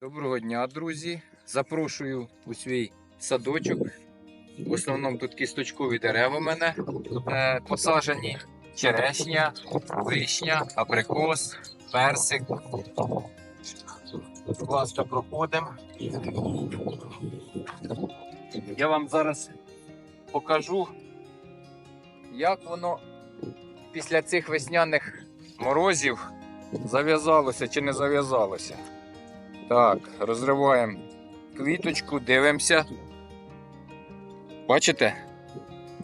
Доброго дня, друзі! Запрошую у свій садочок. В основному тут кісточкові дерева у мене е, посаджені. Черешня, вишня, абрикос, персик. Будь проходимо. Я вам зараз покажу, як воно після цих весняних морозів зав'язалося чи не зав'язалося. Так, розриваємо квіточку, дивимося. Бачите?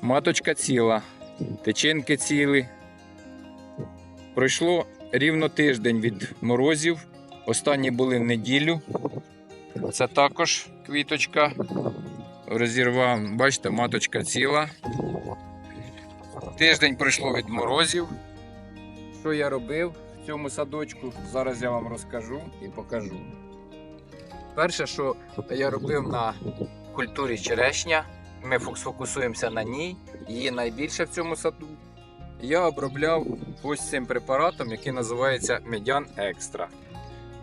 Маточка ціла, тичинки цілі. Пройшло рівно тиждень від морозів. Останні були в неділю. Це також квіточка. Розірвав, бачите, маточка ціла. Тиждень пройшло від морозів. Що я робив в цьому садочку? Зараз я вам розкажу і покажу. Перше, що я робив на культурі черешня, ми фокус- фокусуємося на ній, її найбільше в цьому саду. Я обробляв ось цим препаратом, який називається Медян Екстра.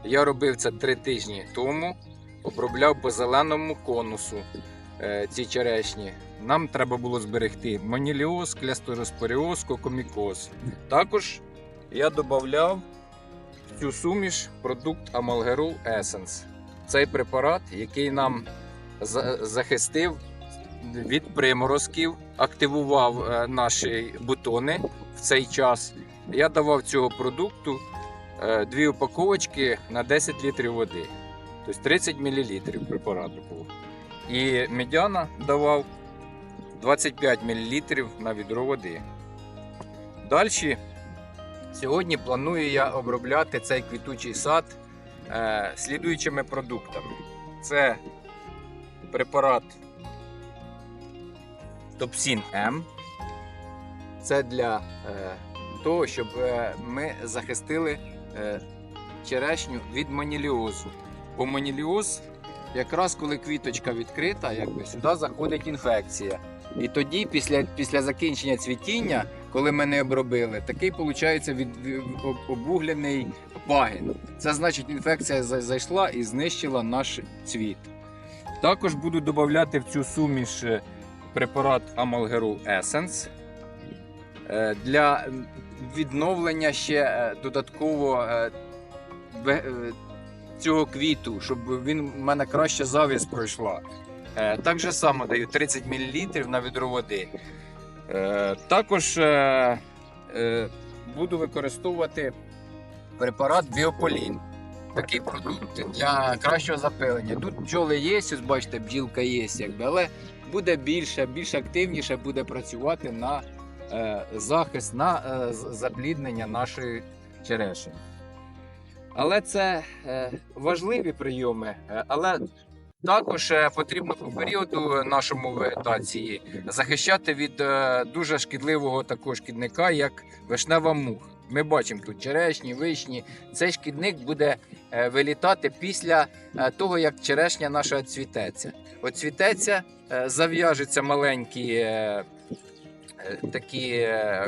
Я робив це три тижні тому, обробляв по зеленому конусу е, ці черешні. Нам треба було зберегти маніліоз, клястороспоріоз, кокомікоз. Також я додавав в цю суміш продукт Амалгерол Essence. Цей препарат, який нам захистив від приморозків, активував е, наші бутони в цей час. Я давав цього продукту е, дві упаковочки на 10 літрів води. Тобто 30 мл препарату було. І медяна давав 25 мл на відро води. Далі, сьогодні планую я обробляти цей квітучий сад е, слідуючими продуктами. Це препарат Топсін М. Це для е, того, щоб е, ми захистили е, черешню від маніліозу. Бо маніліоз, якраз коли квіточка відкрита, якби сюди заходить інфекція. І тоді, після, після закінчення цвітіння, коли ми не обробили, такий виходить від, обуглений пагін. Це значить, інфекція зайшла і знищила наш цвіт. Також буду додати в цю суміш е, препарат Amalgero Essence е, для відновлення ще е, додатково цього квіту, щоб він в мене краще завість пройшла. Так само даю 30 мл на відро води. Е, Також е, е, буду використовувати препарат Біополін. Такий продукт для кращого запилення. Тут бджоли є, ось бачите, бджілка є, якби, але буде більше, більш активніше буде працювати на е, захист, на е, запліднення нашої черешні. Але це е, важливі прийоми, але також е, потрібно по періоду нашому вегетації захищати від е, дуже шкідливого такого шкідника, як вишнева муха. Ми бачимо тут черешні, вишні. Цей шкідник буде е, вилітати після того, як черешня наша цвітеться. От цвітеться, е, зав'яжуться маленькі такі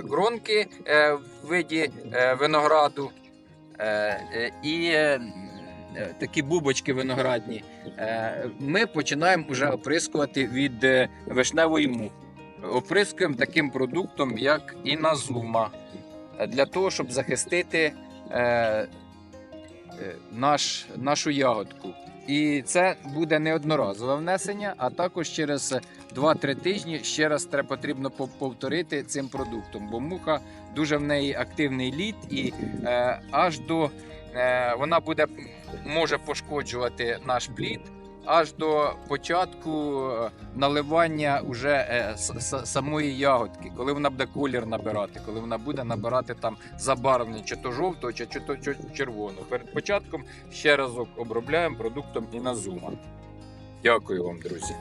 гронки в виді винограду. І такі бубочки виноградні. Е, Ми починаємо вже оприскувати від е, вишневої мухи. Оприскуємо таким продуктом, як іназума, е, для того, щоб захистити е, е, наш, нашу ягодку. І це буде не одноразове внесення, а також через 2-3 тижні ще раз треба потрібно повторити цим продуктом, бо муха дуже в неї активний лід, і е, аж до е, вона буде може пошкоджувати наш плід аж до початку е, наливання уже е, самої ягодки, коли вона буде колір набирати, коли вона буде набирати там забарвлення чи то жовтого, чи, то червоного. Перед початком ще разок обробляємо продуктом іназума. Дякую вам, друзі.